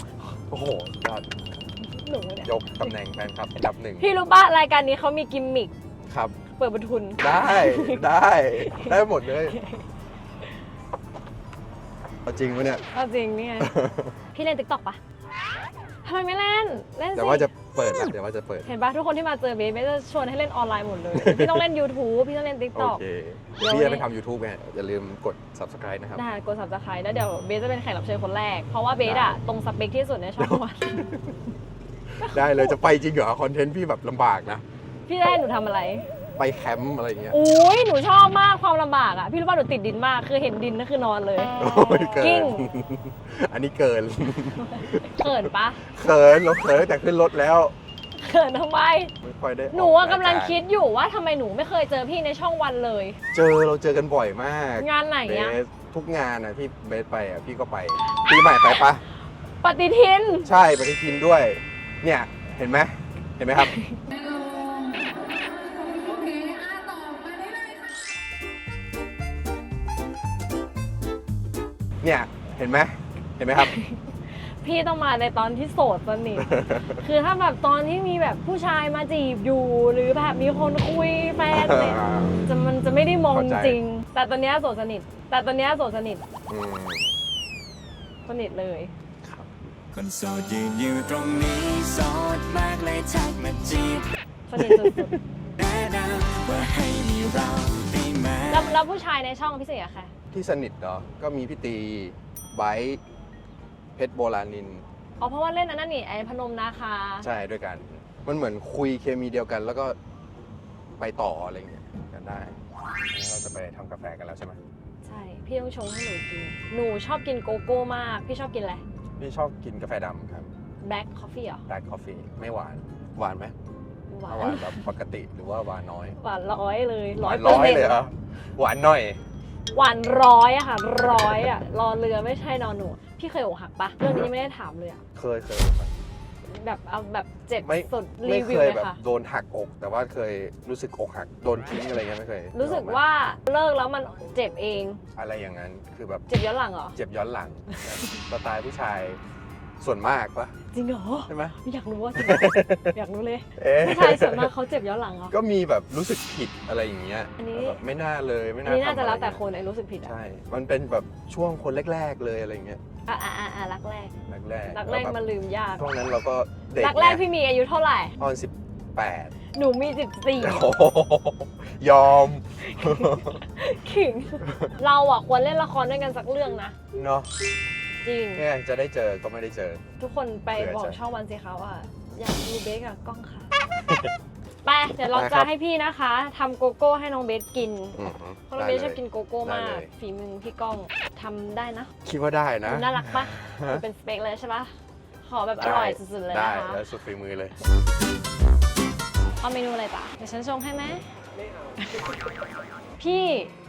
Speaker 2: โอ้โหยอด
Speaker 1: หนูเนี่ย
Speaker 2: ยกตำแหน่งแฟนคลับอันดับหนึ่ง
Speaker 1: พี่รู้ปะรายการนี้เขามีกิมมิค
Speaker 2: ครับ
Speaker 1: เปิดประทุน
Speaker 2: ได้ได้ ได้หมดเลยเอาจริงปะเนี่ย
Speaker 1: เอาจริงนี่ไงพี่เล่นติ๊กต็อกปะทำไมไม่เล่น เล่น
Speaker 2: เดี๋ยว
Speaker 1: สิ
Speaker 2: ว่าจะเปิดละเดี๋ยวว่าจะเปิด
Speaker 1: เห็นปะทุกคนที่มาเจอเบสเบสจะชวนให้เล่นออนไลน์หมดเลย พี่ต้องเล่น YouTube พี่ต้องเล่น
Speaker 2: โอ
Speaker 1: TikTok
Speaker 2: เค
Speaker 1: เดี๋ยว
Speaker 2: พี่จะ
Speaker 1: วัน
Speaker 2: ไป
Speaker 1: นี้
Speaker 2: ทำ YouTube ไงอย่าลืมกด subscribe นะครับ
Speaker 1: ได้กด subscribe แล้วเดี๋ยวเบสจะเป็นแขกรับเชิญคนแรก เพราะว่าเบสอะตรงสเปคที่สุดในช่องวัน
Speaker 2: ได้เลยจะไปจริงเหรอ คอนเทนต์พี่แบบลำบากนะ
Speaker 1: พี่ได้หนูทำอะไร
Speaker 2: ไปแคมป์อะไรอย่างเงี้ย
Speaker 1: อุ้ยหนูชอบมากความลำบากอะพี่รู้ป่ะหนูติดดินมาก คือเห็นดินนั่นคือนอนเลย
Speaker 2: โอ้ยเกิ
Speaker 1: กิ้
Speaker 2: น
Speaker 1: ง
Speaker 2: อันนี้เกิน
Speaker 1: เขินปะ
Speaker 2: เขินเราเขินแต่ขึ้นรถแล้ว
Speaker 1: เขินทำไม
Speaker 2: ไม่ค่อยได้ออ
Speaker 1: หนูว่าร
Speaker 2: ย
Speaker 1: กำลังคิดอยู่ว่าทำไมหนูไม่เคยเจอพี่ในช่องวันเลย
Speaker 2: เจอเราเจอกันบ่อยมาก
Speaker 1: งานไหนอะ
Speaker 2: เบสทุกงานนะที่เบสไปอะพี่ก็ไปปีใหม่ไปปะ
Speaker 1: ปฏิทิน
Speaker 2: ใช่ปฏิทินด้วย เนี่ยเห็นไหมเห็นไหมครับ เนี่ยเห็นไหมเห็นไหมครับ
Speaker 1: พี่ต้องมาในตอนที่โสดสนิท คือถ้าแบบตอนที่มีแบบผู้ชายมาจีบอยู่ หรือแบบมีคนคุยแฟนเนี่ยจะมันจะไม่ได้มอง
Speaker 2: เข้าใจ
Speaker 1: จริง แต่ตอนเนี้ยโสดสนิท แต่ตอนเนี้ยโสดสนิท
Speaker 2: อืม
Speaker 1: สนิทเลย
Speaker 3: คนโสดยืนอยู่ตรงนี้โสดมากเลยทักมาจีบ
Speaker 1: สนิทสุด
Speaker 3: แนะนำว่าให้มีเราได้ไหม
Speaker 1: ๆแล้วแล้วผู้ชายในช่องพี่เสียค่ะ
Speaker 2: ที่สนิทเหรอ ก็มีพี่ตีไบร์ทเพชรโบราณิน
Speaker 1: อ๋อเพราะว่าเล่นอันนั้นนี่ไอ้พนมนาคา
Speaker 2: ใช่ด้วยกัน มันเหมือนคุยเคมีเดียวกัน แล้วก็ไปต่ออะไรเงี้ยกันได้งั้นเราจะไปทำกาแฟกันแล้วใช่ไหม
Speaker 1: ใช่ พี่ต้องชงให้หนูกิน หนูชอบกินโกโก้มาก พี่ชอบกินอะไร
Speaker 2: พี่ชอบกินกาแฟดำครับ
Speaker 1: แบล็คคอฟฟี่เหรอ
Speaker 2: แบล็คคอฟฟี่ไม่หวาน หวานไหม
Speaker 1: หวา
Speaker 2: หวานนแบบปกติหรือว่าหวานน้อย
Speaker 1: หวานร้อยเลย
Speaker 2: ห
Speaker 1: ร้อ
Speaker 2: วายน
Speaker 1: เปอ
Speaker 2: ร้
Speaker 1: ร์
Speaker 2: อย
Speaker 1: เซ็น
Speaker 2: เลย
Speaker 1: ต์
Speaker 2: เหรอหวานหน่อย
Speaker 1: หวานร้อยอะค่ะ ร้อยอะรอเรือไม่ใช่นอนหนู พี่เคยอกหักปะเรื่องนี้ยังไม่ได้ถามเลยอะ
Speaker 2: เคยเคย
Speaker 1: แบบเอาแบบเจ็บ
Speaker 2: ไม่
Speaker 1: สุด
Speaker 2: ไม่
Speaker 1: รีวิ
Speaker 2: เควย
Speaker 1: เลย
Speaker 2: แบบ
Speaker 1: ค่ะ
Speaker 2: โดนหักอก แต่ว่าเคยรู้สึกอกหักโดนทิ้งอะไรเงี้ยไม่เคย
Speaker 1: รู้สึกว่าเลิกแล้วมันเจ็บเอง
Speaker 2: อะไรอย่างนั้นคือแบบ
Speaker 1: เจ็บย้อนหลังเหรอ
Speaker 2: เจ็บย้อนหลังสไตล์ผู้ชาย ส่วนมากปะ
Speaker 1: จริงเหรอ
Speaker 2: ใช่ไหม
Speaker 1: อยากรู้ว่าจริงเหรอ อยากรู้เลย
Speaker 2: เอ๊ะ
Speaker 1: ผู้ชายส่วนมากเขาเจ็บย้อนหลังเหรอ
Speaker 2: ก็มีแบบรู้สึกผิดอะไรอย่างเงี้ย
Speaker 1: อันนี้
Speaker 2: แบบไม่น่าเลยไม่
Speaker 1: อัน
Speaker 2: น่า
Speaker 1: นี้น่า
Speaker 2: ทำ
Speaker 1: จะ
Speaker 2: อะไร
Speaker 1: แล้วแต่
Speaker 2: เงี้ย
Speaker 1: คนไอ้รู้สึกผิดอะ
Speaker 2: ใช่ มันเป็นแบบช่วงคนแรก ๆ เลยอะไรเงี้ย
Speaker 1: อะอะอะอะรักแรก
Speaker 2: แรกๆ
Speaker 1: รักแรก
Speaker 2: ล้วบบ
Speaker 1: มันลืมยาก
Speaker 2: ช่วงนั้นเราก็เด็ก
Speaker 1: รักแรกพี่มีอายุเท่าไหร่
Speaker 2: ตอนสิบแปด
Speaker 1: หนูมีสิบสี่
Speaker 2: โอ้โหยอม
Speaker 1: ขิง เราอะควรเล่นละครด้วยกันสักเรื่องนะ
Speaker 2: เนาะ
Speaker 1: จริง
Speaker 2: เนี่ยจะได้เจอก็ไม่ได้เจอ
Speaker 1: ทุกคนไป
Speaker 2: เผื่อ
Speaker 1: บอก
Speaker 2: จะ
Speaker 1: ช่องวันสิคะว่า อยากดูเบสกับกล้องค่ะ ไปเดี๋ยวเรา
Speaker 2: ไปค
Speaker 1: จะ
Speaker 2: รับ
Speaker 1: ให้พี่นะคะทำโกโก้ให้น้องเบสกิน
Speaker 2: อืม
Speaker 1: เพราะน้องเบสชอบกินโกโก้
Speaker 2: ได้
Speaker 1: มาก
Speaker 2: เลย
Speaker 1: ฝีมือพี่ก้องทำได้นะ
Speaker 2: คิดว่าได้นะ
Speaker 1: น่ารักปะ
Speaker 2: ฮะ
Speaker 1: เป็นสเปคเลยใช่ปะขอแบบอร่อยสุดๆเลย
Speaker 2: ได้
Speaker 1: นะคะ
Speaker 2: แล้วสุดฝีมือเลย
Speaker 1: เอาเมนูอะไรจ้ะเดี๋ยวฉันชงให้ไหมพี่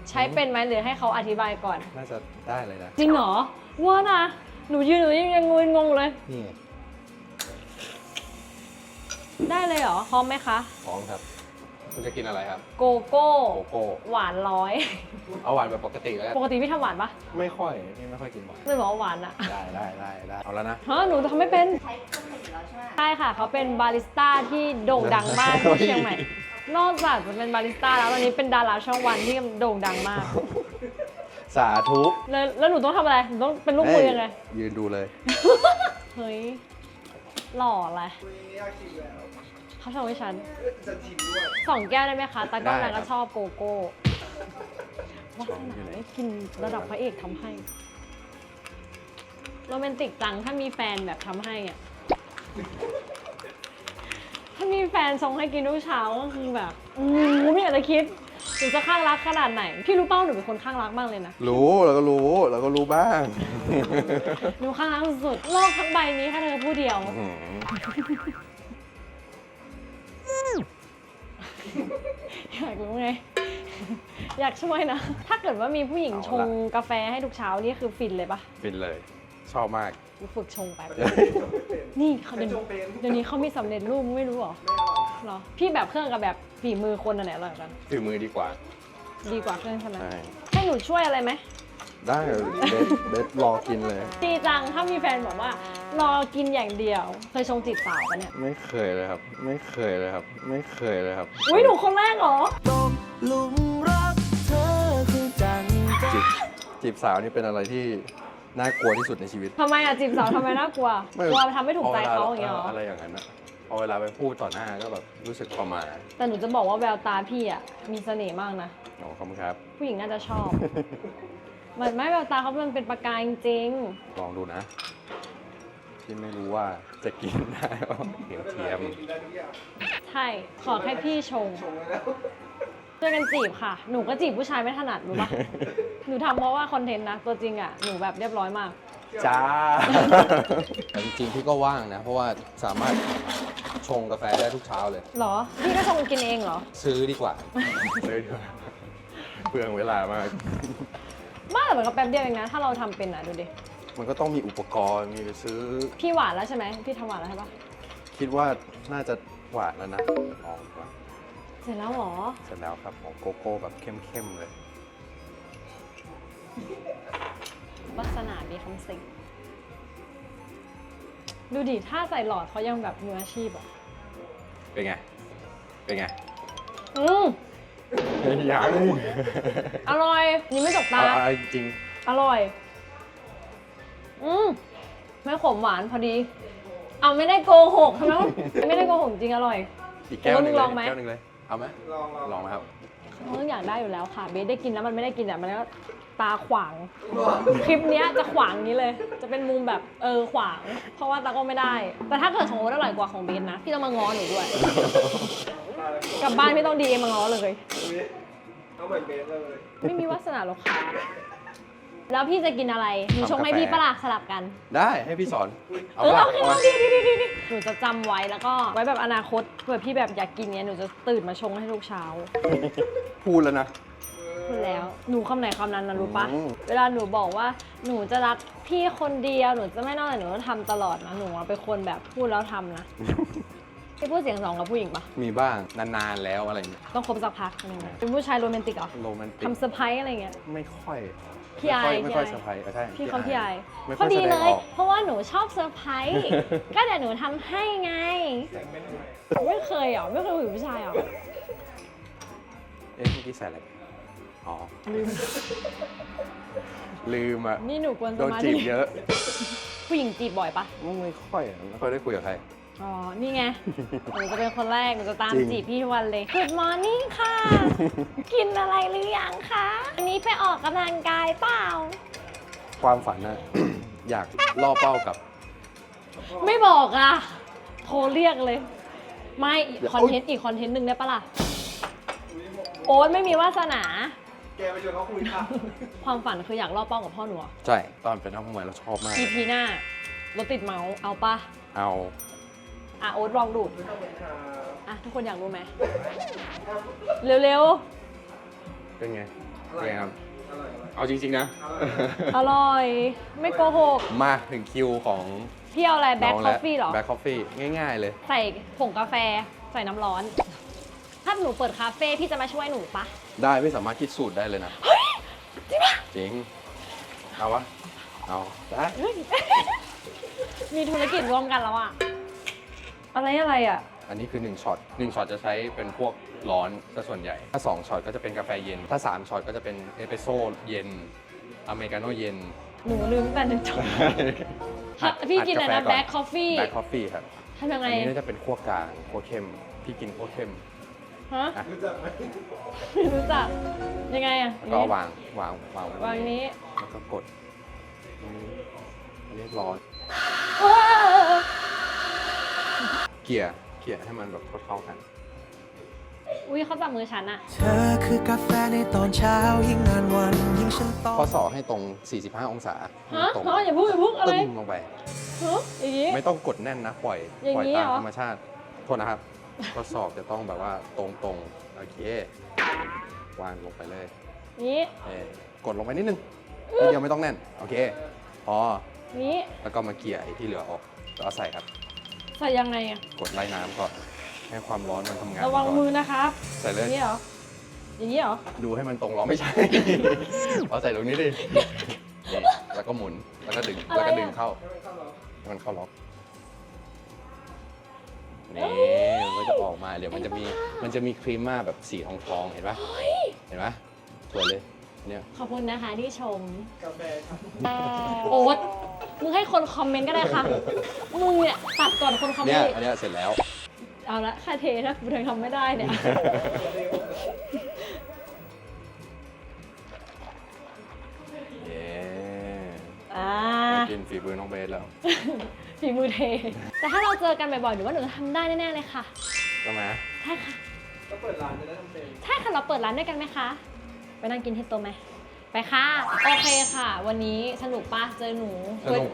Speaker 1: ใช้เป็นไหมหรือให้เขาอธิบายก่อน
Speaker 2: น่าจะได้เลยนะ
Speaker 1: จริงเหรอ ว่านะ หนูยืนหนูยังยังงงงเลย
Speaker 2: นี่
Speaker 1: ได้เลยเหรอพร้อมไหมคะ
Speaker 2: พร้อมครับ คุณจะกินอะไรครับ
Speaker 1: โกโก้
Speaker 2: โกโก้
Speaker 1: หวานร้อย
Speaker 2: เอาหวานแบบปกติแล้วกัน
Speaker 1: ปกติพี่ทำหวานปะ
Speaker 2: ไม่ค่อยพี่ไม่ค่อยกินหวาน
Speaker 1: ไม่บอกว่าหวานอะ
Speaker 2: ได้ได้ได้ได้เอาแล้วนะ
Speaker 1: ฮะหนูทำไม่เป็นใช่ค่ะ เขาเป็นบาริสต้าที่โด่งดังมากที่เชียงใหม่ นอกจากจะเป็นบาริสต้าแล้วตอนนี้เป็นดาราช่องวันที่โด่งดังมาก
Speaker 2: สาธุ
Speaker 1: แล้วแล้วหนูต้องทำอะไร หนูต้องเป็นลูกมือยังไง
Speaker 2: เยืนดูเลย
Speaker 1: เฮ้ย หล่อเลยเขาชมให้ฉันสองแก้วได้ไหมคะ ตากล้อง
Speaker 2: ได้
Speaker 1: นาง
Speaker 2: ครั
Speaker 1: ก็
Speaker 2: บ
Speaker 1: ชอบโกโก้ว่าขนาดไม่กินระดับพระเอกทำให้ โรแมนติกจังถ้ามีแฟนแบบทำให้อะถ้ามีแฟนชงให้กินทุกเช้าก็คือแบบ อืมไม่อยากจะคิด หนูจะข้างรักขนาดไหน พี่รู้เป้าหนูเป็นคนข้างรักมากเลยนะ
Speaker 2: รู้เราก็รู้เราก็รู้บ้าง
Speaker 1: หนูข้างรักสุดๆโลกทั้งใบนี้แค่เธอผู้เดียว
Speaker 2: อื้อหือ
Speaker 1: อยากรู้ไง อยากช่วยนะ ถ้าเกิดว่ามีผู้หญิงชงกาแฟให้ทุกเช้านี่คือฟินเลยปะ
Speaker 2: ฟินเลย ชอบมาก
Speaker 1: กูฝึกชงไป นี่เขาเดี๋ยวนี้เดี๋ยวนี้เขามีสำเร็จรูปไม่รู้เหรอเหรอ พี่แบบเครื่องกับแบบฝีมือคนอันไหนอร่อยกว่ากัน
Speaker 2: ฝีมือดีกว่า
Speaker 1: ดีกว่าเครื่องใช่ไหม
Speaker 2: ใช่
Speaker 1: ให้หนูช่วยอะไรไหม
Speaker 2: ได้เบสเบสรอกินเลย
Speaker 1: ดีจัง ถ้ามีแฟนบอกว่า รอกินอย่างเดียว เคยชงจีบสาวปะเนี่ย
Speaker 2: ไม่เคยเลยครับ ไม่เคยเลยครับ ไม่เคยเลยครับ
Speaker 1: อุ้ยหนูคนแรกเหรอ
Speaker 3: ตกหลุมรักเธอคือจังใจ
Speaker 2: จีบจีบสาวนี่เป็นอะไรที่น่ากลัวที่สุดในชีวิต
Speaker 1: ทำไมอะจีบสาวทำไมน่ากลัว
Speaker 2: ไม่
Speaker 1: กลัวทำไม่ถูกใจเขาอย่างเงี้ยเหรอ
Speaker 2: อะไรอย่างนั้นอะพ อเวลาไปพูดต่อหน้าก็แบบรู้สึกประหมา
Speaker 1: แต่หนูจะบอกว่าแววตาพี่อะมีเสน่ห์มากนะ
Speaker 2: โอ้ขอบคุณครับ
Speaker 1: ผู้หญิงน่าจะชอบ มันไม่แววตาเขามันเป็นประกายจริง
Speaker 2: ลองดูนะ ที่ไม่รู้ว่าจะกินได้ว่าเทียมเทียม
Speaker 1: ๆใช่ ขอแค่พี่ชงช่วยกันจีบค่ะ หนูก็จีบผู้ชายไม่ถนัดรู้ปะ หนูทำเพราะว่าคอนเทนต์นะ ตัวจริงอะหนูแบบเรียบร้อยมาก
Speaker 2: จ้า แต่จริงๆพี่ก็ว่างนะ เพราะว่าสามารถ ชงกาแฟได้ทุกเช้าเลย
Speaker 1: หรอ พี่ก็ชงกินเองเหรอ
Speaker 2: ซื้อดีกว่าซื้อดีกว่าเปลืองเวลามาก
Speaker 1: บ้าแต่มันก็แป๊บเดียวเองนะ ถ้าเราทำเป็นอะดูดิ
Speaker 2: มันก็ต้องมีอุปกรณ์ มีไปซื้อ
Speaker 1: พี่หวานแล้วใช่ไหมพี่ทำหวานแล้วใช่ปะ
Speaker 2: คิดว่าน่าจะหวานแล้วนะอ๋อหวาน
Speaker 1: เสร็จแล้วเหรอ
Speaker 2: เสร็จแล้วครับของโกโก้แบบเข้มๆเลย
Speaker 1: วัสนามีคำสิงดูดิ ถ้าใส่หลอดเขายังแบบมืออาชีพอะ
Speaker 2: เป็นไง เป็นไง
Speaker 1: อืม
Speaker 2: ยัง
Speaker 1: อร่อยนี่ไม่จก
Speaker 2: เอา
Speaker 1: ตา
Speaker 2: เอาจริง
Speaker 1: อร่อย อืมไม่ขมหวานพอดี เอาไม่ได้โกหกทำไมวะไม่ได้โกหกจริงอร่อย
Speaker 2: อีกแก้วหนึง
Speaker 1: โอ้มึง
Speaker 2: เล
Speaker 1: ลอยงไหม
Speaker 2: อีกแก้วหนึงเลย เอาไหมลองลองไหมครับ
Speaker 1: เอออยากได้อยู่แล้วค่ะ เบสได้กินแล้วมันไม่ได้กินแต่มันก็ ตาขวาง คลิปเนี้ยจะขวางนี้เลย จะเป็นมุมแบบเออขวาง เพราะว่าตาก็ไม่ได้ แต่ถ้าเกิดของโอ๊ตอร่อยกว่าของเบสนะ พี่ต้องมาง้อหนูด้วย กลับบ้านไม่ต้องดีเอ็มมาง้อเลย
Speaker 4: เอาเหมือนเบสเลย
Speaker 1: ไม่มีวาสนาหรอกค่ะ แล้วพี่จะกินอะไรหนูชงให้
Speaker 2: ทำกาแฟ
Speaker 1: พี่ปะล่ะสลับกัน
Speaker 2: ได้ให้พี่สอน
Speaker 1: เออ
Speaker 2: ปะ
Speaker 1: โอเค
Speaker 2: เอา
Speaker 1: เอา
Speaker 2: มา
Speaker 1: ดีดีดีดีดีหนูจะจำไว้แล้วก็ไว้แบบอนาคตเผื่อพี่แบบอยากกินเนี้ยหนูจะตื่นมาชงให้ทุกเช้า
Speaker 2: พูดแล้วนะ
Speaker 1: พูดแล้ว หนูคำไหนคำนั้นนะรู้ปะ
Speaker 2: อืม
Speaker 1: เวลาหนูบอกว่าหนูจะรักพี่คนเดียว หนูจะไม่นอกแต่หนูจะทำตลอดนะ หนูอะเป็นคนแบบพูดแล้วทำนะ พี่พูดเสียงสองกับผู้หญิงปะ
Speaker 2: มีบ้างนานๆแล้วอะไรอย่างเงี้ย
Speaker 1: ต้องคบสักพักหนึงนะเป็นผู้ชายโรแมนติกเหรอ
Speaker 2: โรแมนติก
Speaker 1: ทำเซอร์ไพรส์อะไรเงี้ย
Speaker 2: ไม่ค่อย
Speaker 1: พี่อาย
Speaker 2: ไม่ค่อย
Speaker 1: พี่อาย
Speaker 2: เซอร์ไพรส์เออใช่
Speaker 1: พี่เขาพี่ไอาย
Speaker 2: ไม่
Speaker 1: พ
Speaker 2: ค่
Speaker 1: อ
Speaker 2: อย
Speaker 1: ดี
Speaker 2: แสด
Speaker 1: เล
Speaker 2: ง
Speaker 1: ย
Speaker 2: ออก
Speaker 1: เพราะว่าหนูชอบเซอร์ไพรส์ ก็เดี๋ยวหนูทำให้ไง ไม่เคยเหรอ ไม่เคยคุยกับผู้ชายเหรอ
Speaker 2: เอ๊ะเมื่อกี้ใส่อะไรไป อ๋อลืมอะ
Speaker 1: นี่หนูกวนส
Speaker 2: โดน
Speaker 1: มา
Speaker 2: จี
Speaker 1: ธิ
Speaker 2: บเยอะ
Speaker 1: ผู้หญิงจีบบ่อยปะ
Speaker 2: ไม่ค่อยอะไม่ค่อยได้คุยกับใคร
Speaker 1: อ๋อ นี่ไง หนูจะเป็นคนแรก หนูจะตาม
Speaker 2: จริง
Speaker 1: จีบพี่ทุกวันเลย Good morning ค่ะ กินอะไรหรือยังคะ อันนี้ไปออกกำลังกายเปล่า
Speaker 2: ความฝันนะ อยากล่อเป้ากับ
Speaker 1: ไม่บอกอะโทรเรียกเลย ไม่อีก
Speaker 2: เดี๋ยว
Speaker 1: คอนเทนต์อีกคอนเทนต์หนึ่งได้ปะล่ะ โอ๊ตไม่มีวาสนา
Speaker 4: แกไปชวนเขาคุยค่ะ
Speaker 1: ความฝันคืออยากล่อเป้ากับพ่อหนูอะ
Speaker 2: ใช่ ตอนเป็นนักมวยเราชอบมาก
Speaker 1: EP หน้ารถติดเมาส์เอาปะ
Speaker 2: เอา
Speaker 1: อะโอ๊ตลองดูดอะทุกคนอยากรู้ไหมเร็ว
Speaker 2: เป็นไงเป็นไงครับเอาจริง ๆ นะ
Speaker 1: ๆอร่อย ไม่โกหก
Speaker 2: มาถึงคิวของ
Speaker 1: พี่เอาอะไรแบ็ค
Speaker 2: น้ง
Speaker 1: คอ
Speaker 2: แล้ว
Speaker 1: ฟฟี่หรอ
Speaker 2: แบ็คคอฟฟี่ง่าย ๆ เลย
Speaker 1: ใส่ผงกาแฟใส่น้ำร้อน ถ้าหนูเปิดคาเฟ่พี่จะมาช่วยหนูปะ
Speaker 2: ได้ไม่สามารถคิดสูตรได้เลยนะ
Speaker 1: จริงปะ
Speaker 2: จริง เอาวะ เอาได้
Speaker 1: เฮ้ยมีธุรกิจร่วมกันแล้วอะอะไรอะไรอะ
Speaker 2: อันนี้คือ1ช็อต1ช็อตจะใช้เป็นพวกร้อนซะส่วนใหญ่ ถ้า2ช็อตก็จะเป็นกาแฟเย็น ถ้า3ช็อตก็จะเป็นเอสเปรสโซ่เย็น อเมริกาโน่เย็น
Speaker 1: หนูลืมแต่หนึ่งจบพี่กินอะไรนะแบ็คคอฟฟี่
Speaker 2: แบ็คคอฟฟี่ครับ
Speaker 1: ทำยังไง
Speaker 2: อันนี้น่าจะเป็นคั่วกลางคั่วเข้ม พี่กินคั่วเข้ม
Speaker 1: ฮะ
Speaker 2: อะ
Speaker 4: รู้จักไหม
Speaker 1: ไม่รู้จัก ยังไงอะ
Speaker 2: แล้วก็วางวางวาง
Speaker 1: วางนี้
Speaker 2: แล้วก็กดอันนี้อันนี้ร้อน
Speaker 1: ว้าว
Speaker 2: เกี่ยเกี่ยให้มันแบบเข้าๆกัน
Speaker 1: อุ้ยเขาจับมือฉันอะ
Speaker 3: เธอคือกาแฟในตอนเช้ายิ่งนานวันยิ่งฉันต้อง
Speaker 2: ข้อศอกให้ตรง 45 องศา
Speaker 1: ฮะ
Speaker 2: ตรง
Speaker 1: ฮะอย่าพูดอย่าพูดอะไร
Speaker 2: ตึ้มลงไป
Speaker 1: ฮะอย่างงี้
Speaker 2: ไม่ต้องกดแน่นนะ ปล่อย
Speaker 1: อย่าง
Speaker 2: ปล่อย
Speaker 1: นี้
Speaker 2: ตาม
Speaker 1: เหรอ
Speaker 2: ธรรมชาติ โทษนะครับ ข้อศอกจะต้องแบบว่าตรงตรงๆ โอเค วางลงไปเลย
Speaker 1: นี้
Speaker 2: เออกดลงไปนิดนึงนิดเดียวไม่ต้องแน่น โอเค พอ
Speaker 1: นี้
Speaker 2: แล้วก็มาเกี่ยไอ้ที่เหลือออกแล้วเอาใส่ครับ
Speaker 1: ใส่ยังไงอะ
Speaker 2: กดไล่น้ำก่อน ให้ความร้อนมันทำงาน
Speaker 1: ระวัง
Speaker 2: ก่น
Speaker 1: มือนะครับ
Speaker 2: ใส่เล
Speaker 1: อย ย่างนี้เหรอ อย่างนี้เหรอ
Speaker 2: ดูให้มันตรงล้อไม่ใช่ เอาใส่ตรงนี้ดินี่แล้วก็หมุน แล้วก็ดึง
Speaker 1: อะไรอะ
Speaker 2: แล้วก็ดึงเข้าให้มันเข้าล็อก นี่มัน ก็จะออกมา เดี๋ยวมันจะมีมันจะมีครีมมาแบบสีทองทองๆเห็นปะเห็นปะสวยเลยเนี่ย
Speaker 1: ขอบคุณนะคะที่ชม
Speaker 4: กาแฟครับ
Speaker 1: โอ๊ตมึงให้คนคอมเมนต์ก็ได้ค่ะมึงเนี่ยตัดก่อนคนคอมเม
Speaker 2: เนี่
Speaker 1: น
Speaker 2: ย
Speaker 1: ต์
Speaker 2: อันเนี้ยเสร็จแล้ว
Speaker 1: เอาละค่าเทถ้ากูยังทำไม่ได้เนี่ย
Speaker 2: เย้
Speaker 1: อ่า
Speaker 2: ได้กินฝีมือน้องเบสแล้ว
Speaker 1: ฝีมือเท แต่ถ้าเราเจอกันบ่อยๆหนูว่าหนูจะทำได้แน่ๆเลยค่ะ
Speaker 2: ใช่ไหม
Speaker 1: ใช่ค่ะ
Speaker 4: ก็เปิดร้านจะได้ทำเป็น
Speaker 1: ใช่ค่ะเราเปิดร้านด้วยกันไหมคะไปนั่งกินที่โต๊ะไหมไปค่ะโอเคค่ะ วันนี้สนุกปะเจอหนู
Speaker 2: สนุก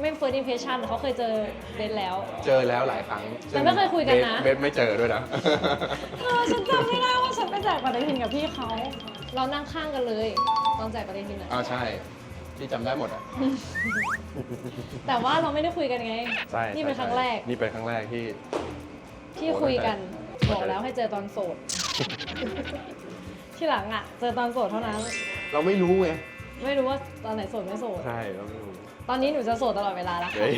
Speaker 1: ไม่ first impression แต่เขาเคยเจอเบนแล้ว
Speaker 2: เจอแล้วหลายครั้ง
Speaker 1: แต่ไม่เคยคุยกันนะ
Speaker 2: เบสไม่เจอด้วยนะ
Speaker 1: เออฉันจำไม่ได้ว่าฉันไปแจกปฏิทินกับพี่เขาเรานั่งข้างกันเลยตอนแจกปฏิทินอะ
Speaker 2: อ้าวใช่พี่จำได้หมดอะ
Speaker 1: แต่ว่าเราไม่ได้คุยกันไง
Speaker 2: ใช่
Speaker 1: นี่เป็นครั้งแรก
Speaker 2: นี่เป็นครั้งแรกที่
Speaker 1: ที่คุยกัน
Speaker 2: โอ้
Speaker 1: บอกแล้วให้เจอตอนโสด ที่หลังอะ เจอตอนโสดเท่านั้น
Speaker 2: เราไม่รู้ไง
Speaker 1: ไม่รู้ว่าตอนไหนโสดไม่โสด
Speaker 2: ใช่เราไม่รู้
Speaker 1: ตอนนี้หนูจะโสดตลอดเวลาแล้วค่ะ
Speaker 2: เฮ้ย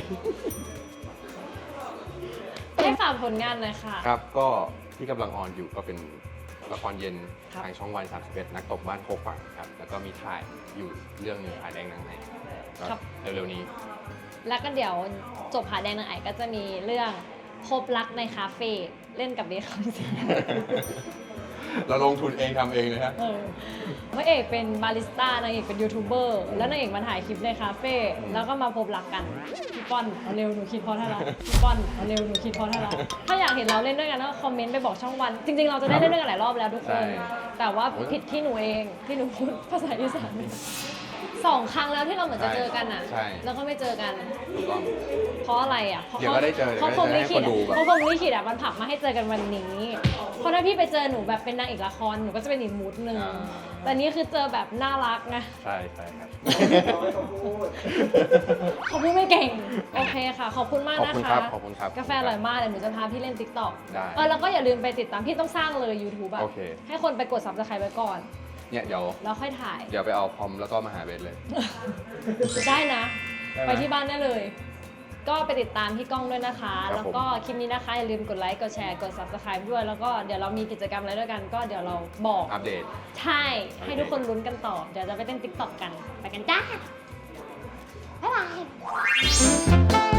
Speaker 1: ให้ฝากผลงานหน่อยค่ะ
Speaker 2: ครับก็ที่กำลังออนอยู่ก็เป็นละครเย็น
Speaker 1: ครับ
Speaker 2: ทางช่องวัน 31 นักตบบ้านโคกฝังครับ แล้วก็มีถ่ายอยู่เรื่องหนึ่งถ่ายแดงนางในก็เร็วๆนี้
Speaker 1: แล้วก็เดี๋ยวจบผาแดงนางไอก็จะมีเรื่อง พบรักในคาเฟ่เล่นกับเบคคอนซี
Speaker 2: เราลงทุนเองทำเองเลยฮะ
Speaker 1: เออพระเอกเป็นบาริสต้านางเอกเป็นยูทูบเบอร์แล้วนางเอกมาถ่ายคลิปในคาเฟ่
Speaker 2: อืม
Speaker 1: แล้วก็มาพบรักกันพี่ป้อนเอาเร็วหนูคิดพอได้ละพี่ป้อนเอาเร็วหนูคิดพอได้ละถ้าอยากเห็นเราเล่นด้วยกันก็คอมเมนต์ไปบอกช่องวัน จริง ๆ เราจะได้เล่นด้วยกันหลายรอบแล้วทุกคนแต่ว่าผิดที่หนูเองที่หนูพูดภาษาอีสาน สองครั้งแล้วที่เราเหมือนจะเจอกันอะ
Speaker 2: ใช่
Speaker 1: แล้วก็ไม่เจอกัน
Speaker 2: ถูกต้อง
Speaker 1: เพราะอะไรอะ เพราะ
Speaker 2: เดี๋ยวก็ได้เจอ
Speaker 1: เพราะ
Speaker 2: เดี๋
Speaker 1: พ
Speaker 2: ยว
Speaker 1: ร
Speaker 2: ก็
Speaker 1: หม
Speaker 2: ได้
Speaker 1: ลิขิต
Speaker 2: ให้คนดู
Speaker 1: อะ
Speaker 2: แบบ
Speaker 1: เพราะพรหมลิขิตอะมันผลักมาให้เจอกันวันนี้ เพราะถ้าพี่ไปเจอหนูแบบเป็นนางเอกละครหนูก็จะเป็นอีกมูดหนึ่ง
Speaker 2: อ่า
Speaker 1: แต่นี่คือเจอแบบน่ารักไง
Speaker 2: ใช่ใช่ครับ
Speaker 4: เราให้เขาพูด
Speaker 1: เขาพูดไม่เก่ง โอเคค่ะ ขอบคุณมาก
Speaker 2: ขอบ
Speaker 1: นะ
Speaker 2: คุณ
Speaker 1: คะ
Speaker 2: ครับขอบคุณครับ
Speaker 1: กาแฟอร่อยมากเดี๋ยวหนูจะพาพี่เล่นติ๊กต็อก
Speaker 2: ได้
Speaker 1: เออแล้วก็อย่าลืมไปติดตามพี่ต้องสร้างเลย YouTube อะ
Speaker 2: โอเค
Speaker 1: ให้คนไปกด subscribe ไว้ก่อน
Speaker 2: เนี่ยเดี๋ยว
Speaker 1: แล้วค่อยถ่าย
Speaker 2: เดี๋ยวไปเอาคอมแล้วก็มาหาเบสเลย
Speaker 1: ได้นะ
Speaker 2: ได้ไหม
Speaker 1: ไปที่บ้านได้เลย ก็ไปติดตามพี่ก้องด้วยนะคะ
Speaker 2: ครับ
Speaker 1: แล้วก็คลิปนี้นะคะ อย่าลืมกดไลค์กดแชร์กด subscribe ด้วย แล้วก็เดี๋ยวเรามีกิจกรรมอะไรด้วยกัน ก็เดี๋ยวเราบอก
Speaker 2: อัปเดต
Speaker 1: ใช่ให้ทุกคนลุ้นกันต่อ เดี๋ยวจะไปเต้นติ๊กต็อกกัน ไปกันจ้า บ๊ายบาย